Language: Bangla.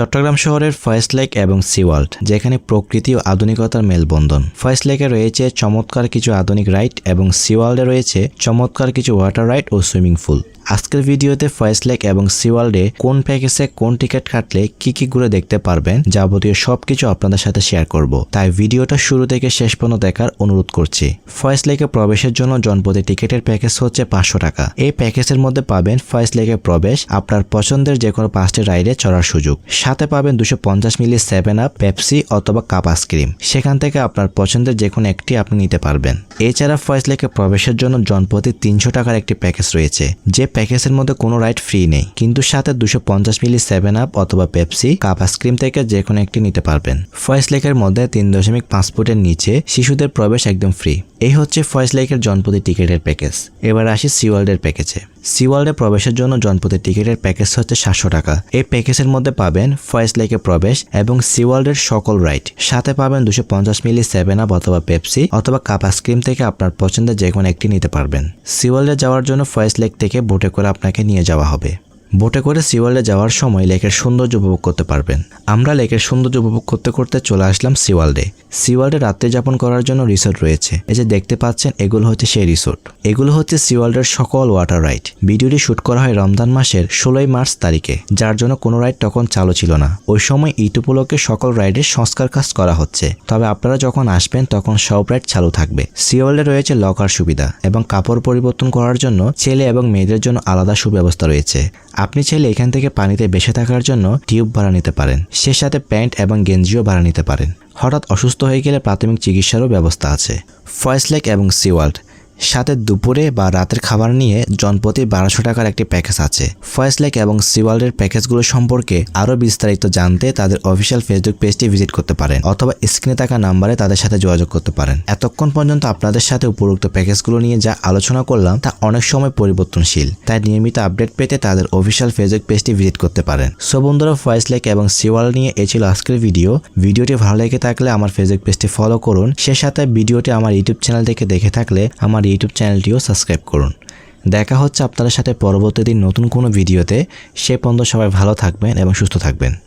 চট্টগ্রাম শহরের ফয়েস্ট লেক এবং সিওয়ার্ল্ড যেখানে প্রকৃতি ও আধুনিকতার মেলবন্ধন। ফয়েস্ট লেকে রয়েছে চমৎকার কিছু আধুনিক রাইড এবং সিওয়ার্ল্ডে রয়েছে চমৎকার কিছু ওয়াটার রাইড ও সুইমিং পুল। আজকের ভিডিওতে ফয়েস্ট লেক এবং সিওয়ার্ল্ডে কোন প্যাকেজে কোন টিকিট কাটলে কি কি ঘুরে দেখতে পারবেন যাবতীয় সবকিছু আপনাদের সাথে শেয়ার করব। তাই ভিডিওটা শুরু থেকে শেষ পর্যন্ত দেখার অনুরোধ করছি। ফয়েস্ট লেকে প্রবেশের জন্য জনপতি টিকিটের প্যাকেজ হচ্ছে পাঁচশো টাকা। এই প্যাকেজের মধ্যে পাবেন ফয়েস্ট লেকে প্রবেশ, আপনার পছন্দের যে কোনো পাঁচটি রাইডে চড়ার সুযোগ। সাথে পাবেন দুশো পঞ্চাশ মিলি সেভেন আপ, পেপসি অথবা কাপ আইসক্রিম। সেখান থেকে আপনার পছন্দের যে কোনো একটি আপনি নিতে পারবেন। এছাড়া ফয়েস লেকে প্রবেশের জন্য জনপ্রতি তিনশো টাকার একটি প্যাকেজ রয়েছে। যে প্যাকেজের মধ্যে কোনো রাইড ফ্রি নেই, কিন্তু সাথে দুশো পঞ্চাশ মিলি সেভেন আপ অথবা পেপসি, কাপ আইসক্রিম থেকে যে কোনো একটি নিতে পারবেন। ফয়েস লেকের মধ্যে তিন দশমিক পাঁচ ফুটের নিচে শিশুদের প্রবেশ একদম ফ্রি। এই হচ্ছে ফয়েস লেকের জনপতি টিকিটের প্যাকেজ। এবার আসি সিওয়ার্ল্ডের প্যাকেজে। সিওয়ার্ল্ডে প্রবেশের জন্য জনপ্রতি টিকিটের প্যাকেজ হচ্ছে সাতশো টাকা। এই প্যাকেজের মধ্যে পাবেন ফয়েস লেকে প্রবেশ এবং সিওয়ার্ল্ডের সকল রাইড। সাথে পাবেন দুশো পঞ্চাশ মিলি সেভেন আপ অথবা পেপসি অথবা কাপ আইসক্রিম থেকে আপনার পছন্দের যে কোনো একটি নিতে পারবেন। সিওয়ার্ল্ডে যাওয়ার জন্য ফয়েস লেক থেকে বোটে করে আপনাকে নিয়ে যাওয়া হবে। বোটে করে সিওয়ার্ল্ডে যাওয়ার সময় লেকের সৌন্দর্য উপভোগ করতে পারবেন। আমরা লেকের সৌন্দর্য উপভোগ করতে করতে চলে আসলাম সিওয়ার্ল্ডে সিওয়ার্ল্ডে রাত্রি যাপন করার জন্য রিসোর্ট রয়েছে। এই যে দেখতে পাচ্ছেন, এগুলো হচ্ছে সেই রিসোর্ট। এগুলো হচ্ছে সিওয়ার্ল্ডের সকল ওয়াটার রাইড। ভিডিওটি শুট করা হয় রমজান মাসের ষোলোই মার্চ তারিখে, যার জন্য কোনো রাইড তখন চালু ছিল না। ওই সময় ঈদ উপলক্ষে সকল রাইডের সংস্কার কাজ করা হচ্ছে। তবে আপনারা যখন আসবেন, তখন সব রাইড চালু থাকবে। সিওয়ার্ল্ডে রয়েছে লকার সুবিধা এবং কাপড় পরিবর্তন করার জন্য ছেলে এবং মেয়েদের জন্য আলাদা সুব্যবস্থা রয়েছে। আপনি চাইলে এখান থেকে পানিতে বেঁচে থাকার জন্য টিউব ভাড়া নিতে পারেন। সে সাথে প্যান্ট এবং গেঞ্জিও ভাড়া নিতে পারেন। হঠাৎ অসুস্থ হয়ে গেলে প্রাথমিক চিকিৎসারও ব্যবস্থা আছে। ফয়েস লেক এবং সিওয়ার্ল্ড সাথে দুপুরে বা রাতের খাবার নিয়ে জনপ্রতি বারোশো টাকার একটি প্যাকেজ আছে। ফয়েস লেক এবং সিওয়ার্ল্ডের প্যাকেজগুলো সম্পর্কে আরও বিস্তারিত জানতে তাদের অফিসিয়াল ফেসবুক পেজটি ভিজিট করতে পারেন অথবা স্ক্রিনে থাকা নাম্বারে তাদের সাথে যোগাযোগ করতে পারেন। এতক্ষণ পর্যন্ত আপনাদের সাথে উপরোক্ত প্যাকেজগুলো নিয়ে যা আলোচনা করলাম তা অনেক সময় পরিবর্তনশীল, তাই নিয়মিত আপডেট পেতে তাদের অফিসিয়াল ফেসবুক পেজটি ভিজিট করতে পারেন। সো বন্ধুরা ফয়েস লেক এবং সিওয়ার্ল্ড নিয়ে এ ছিল আজকের ভিডিও। ভিডিওটি ভালো লেগে থাকলে আমার ফেসবুক পেজটি ফলো করুন। সে সাথে ভিডিওটি আমার ইউটিউব চ্যানেল থেকে দেখে থাকলে আমার ইউটিউব চ্যানেলটিও সাবস্ক্রাইব করুন। দেখা হচ্ছে আপনাদের সাথে পরবর্তী দিন নতুন কোনো ভিডিওতে। সে পর্যন্ত সবাই ভালো থাকবেন এবং সুস্থ থাকবেন।